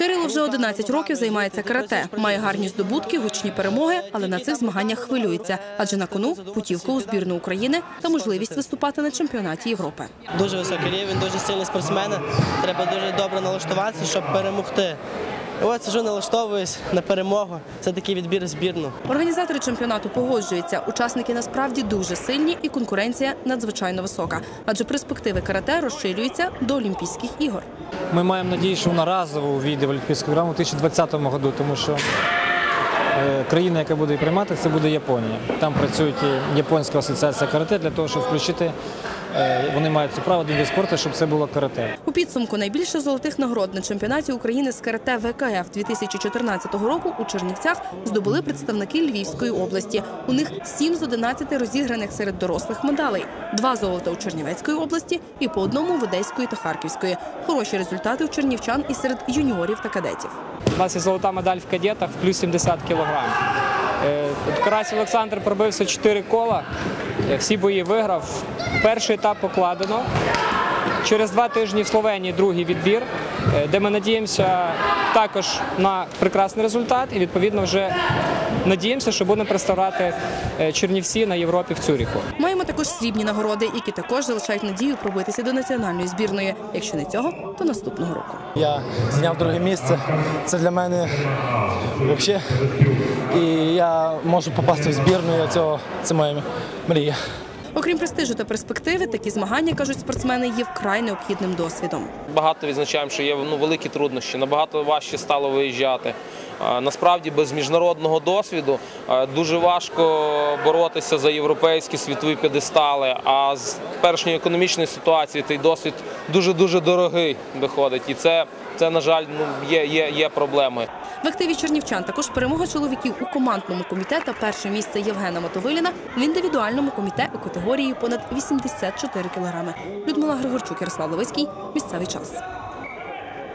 Кирило вже 11 років займається карате, має гарні здобутки, гучні перемоги, але на цих змаганнях хвилюється, адже на кону путівка у збірну України та можливість виступати на чемпіонаті Європи. Дуже високий рівень, дуже сильні спортсмени. Треба дуже добре налаштуватися, щоб перемогти. От сижу, налаштовуюсь на перемогу. Це такий відбір збірну. Організатори чемпіонату погоджуються. Учасники насправді дуже сильні і конкуренція надзвичайно висока, адже перспективи карате розширюються до Олімпійських ігор. Ми маємо надію, що вона разово війде в Олімпійську програму у 2020 році, тому що е, країна, яка буде приймати, це буде Японія. Там працює Японська асоціація карате для того, щоб включити. Е, Вони мають це право до спорту, щоб це було карате. У підсумку найбільше золотих нагород на чемпіонаті України з карате ВКФ 2014 року у Чернівцях здобули представники Львівської області. У них 7 з 11 розіграних серед дорослих медалей, два золота у Чернівецької області і по одному в Одеської та Харківської. Хороші результати у чернівчан і серед юніорів та кадетів. У нас є золота медаль в кадетах плюс 70 кілограм. Е, Карась Олександр пробився 4 кола, всі бої виграв. Перший етап покладено. Через два тижні в Словенії другий відбір, е, де ми надіємося також на прекрасний результат і відповідно вже надіємося, що будемо представляти е, Чернівці на Європі в Цюріху. Маємо також срібні нагороди, які також залишають надію пробитися до національної збірної. Якщо не цього, то наступного року. Я зайняв друге місце. Це для мене взагалі. І я можу попасти в збірну. і Цього це моя мрія. Окрім престижу та перспективи, такі змагання кажуть спортсмени є вкрай необхідним досвідом. Багато відзначаємо, що є ну, великі труднощі, набагато важче стало виїжджати. Насправді без міжнародного досвіду дуже важко боротися за європейські світові п'єдестали. А з першньої економічної ситуації той досвід дуже дуже дорогий виходить. І це, це на жаль, ну є, є, є проблеми. В активі чернівчан також перемога чоловіків у командному комітеті перше місце Євгена Мотовиліна в індивідуальному комітеті у категорії понад 84 кілограми. Людмила Григорчук, Ярослав Левицький. Місцевий час.